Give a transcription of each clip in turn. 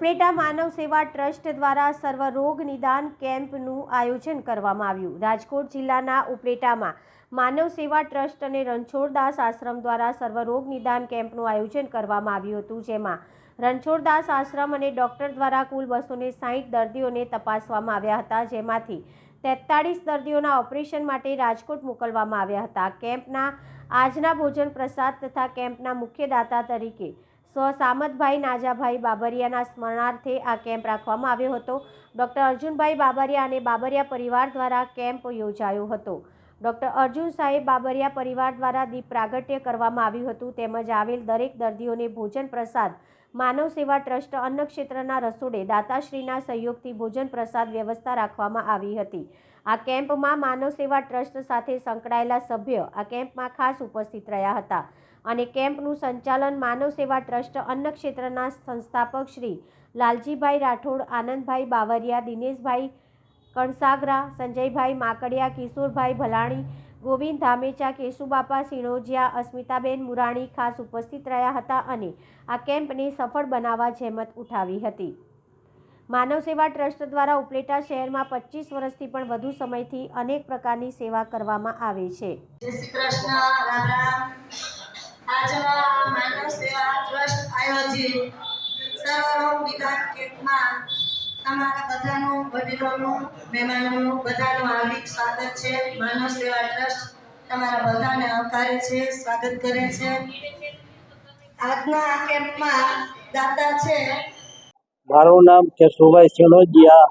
ઉપલેટા માનવ સેવા ટ્રસ્ટ દ્વારા સર્વરોગ નિદાન કેમ્પનું આયોજન કરવામાં આવ્યું. રાજકોટ જિલ્લાના ઉપલેટામાં માનવ સેવા ટ્રસ્ટ અને રણછોડદાસ આશ્રમ દ્વારા સર્વરોગ નિદાન કેમ્પનું આયોજન કરવામાં આવ્યું હતું, જેમાં રણછોડદાસ આશ્રમ અને ડૉક્ટર દ્વારા કુલ બસો સાહીઠ દર્દીઓને તપાસવામાં આવ્યા હતા, જેમાંથી તેતાળીસ દર્દીઓના ઓપરેશન માટે રાજકોટ મોકલવામાં આવ્યા હતા. કેમ્પના આજના ભોજન પ્રસાદ તથા કેમ્પના મુખ્ય દાતા તરીકે સ્વ સામતભાઈ નાજાભાઈ બાબરિયાના સ્મરણાર્થે આ કેમ્પ રાખવામાં આવ્યો હતો. ડૉક્ટર અર્જુનભાઈ બાબરિયા અને બાબરિયા પરિવાર દ્વારા કેમ્પ યોજાયો હતો. ડૉક્ટર અર્જુન સાહેબ બાબરિયા પરિવાર દ્વારા દીપ પ્રાગટ્ય કરવામાં આવ્યું હતું. તેમજ આવેલ દરેક દર્દીઓને ભોજન પ્રસાદ માનવ સેવા ટ્રસ્ટ અન્ન ક્ષેત્રના રસોડે દાતાશ્રીના સહયોગથી ભોજન પ્રસાદ વ્યવસ્થા રાખવામાં આવી હતી. આ કેમ્પમાં માનવ સેવા ટ્રસ્ટ સાથે સંકળાયેલા સભ્ય આ કેમ્પમાં ખાસ ઉપસ્થિત રહ્યા હતા અને કેમ્પનું સંચાલન માનવ સેવા ટ્રસ્ટ અન્ન ક્ષેત્રના સંસ્થાપક શ્રી લાલજીભાઈ રાઠોડ, આનંદભાઈ બાવરિયા, દિનેશભાઈ કણસાગરા, સંજયભાઈ માકડિયા, કિશોરભાઈ ભલાણી ગોવિંદ ધામેચા, કેશુબાપા સિણોજિયા, અસ્મિતાબેન મુરાણી ખાસ ઉપસ્થિત રહ્યા હતા અને આ કેમ્પને સફળ બનાવવા જહેમત ઉઠાવી હતી. માનવ સેવા ટ્રસ્ટ દ્વારા ઉપલેટા શહેરમાં પચીસ વર્ષથી પણ વધુ સમયથી અનેક પ્રકારની સેવા કરવામાં આવે છે. કૃષ્ણ, રામ માનવ સેવા ટ્રસ્ટ આયોજિત તમારા બધાનું, વડીલોનું, મહેમાનોનું બધાનું હાર્દિક સ્વાગત છે. માનવ સેવા ટ્રસ્ટ તમારા બધાને આવકારે છે, સ્વાગત કરે છે. આજના આ કેમ્પમાં દાતા છે. મારું નામ કેશુભાઈ સિણોજિયા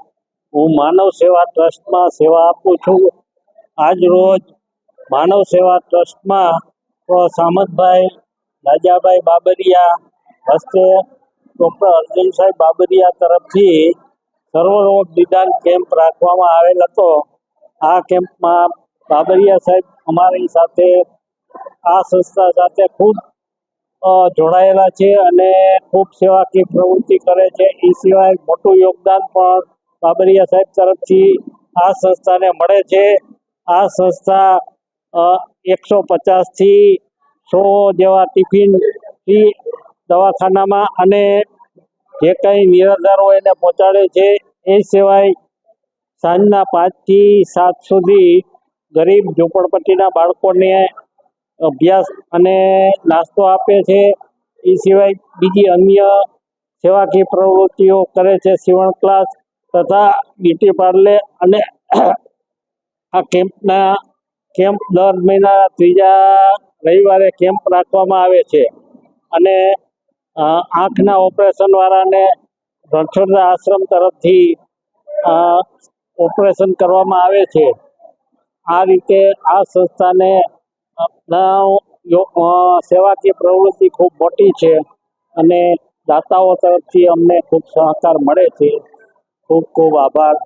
હું માનવ સેવા ટ્રસ્ટમાં સેવા આપું છું. આજ રોજ માનવ સેવા ટ્રસ્ટમાં સામતભાઈ રાજાભાઈ બાબરિયા હસ્તે ડૉક્ટર સાહેબ બાબરિયા તરફથી સર્વરોગ નિદાન કેમ્પ રાખવામાં આવેલ હતો. આ કેમ્પમાં બાબરિયા સાહેબ અમારી સાથે, આ સંસ્થા સાથે ખૂબ જોડાયેલા છે અને ખૂબ સેવાકીય પ્રવૃત્તિ કરે છે. એ સિવાય મોટું યોગદાન પણ બાબરિયા સાહેબ તરફથી આ સંસ્થાને મળે છે. આ સંસ્થા એકસો પચાસથી સો જેવા ટિફિનથી દવાખાનામાં અને જે કંઈ નિરાધારો એને પહોંચાડે છે, એ સિવાય સાંજના પાંચથી સાત સુધી ગરીબ ઝૂંપડપટ્ટીના બાળકોને અભ્યાસ અને નાસ્તો આપે છે. એ સિવાય બીજી અન્ય સેવાકીય પ્રવૃત્તિઓ કરે છે, સીવણ ક્લાસ તથા બ્યુટી પાર્લર અને આ કેમ્પના કેમ્પ દર મહિના ત્રીજા રવિવારે કેમ્પ રાખવામાં આવે છે. અને આંખના ઓપરેશનવાળાને રણછોડના આશ્રમ તરફથી ઓપરેશન કરવામાં આવે છે. આ રીતે આ સંસ્થાને સેવાકીય પ્રવૃત્તિ ખૂબ મોટી છે અને દાતાઓ તરફથી અમને ખૂબ સહકાર મળે છે. ખૂબ ખૂબ આભાર.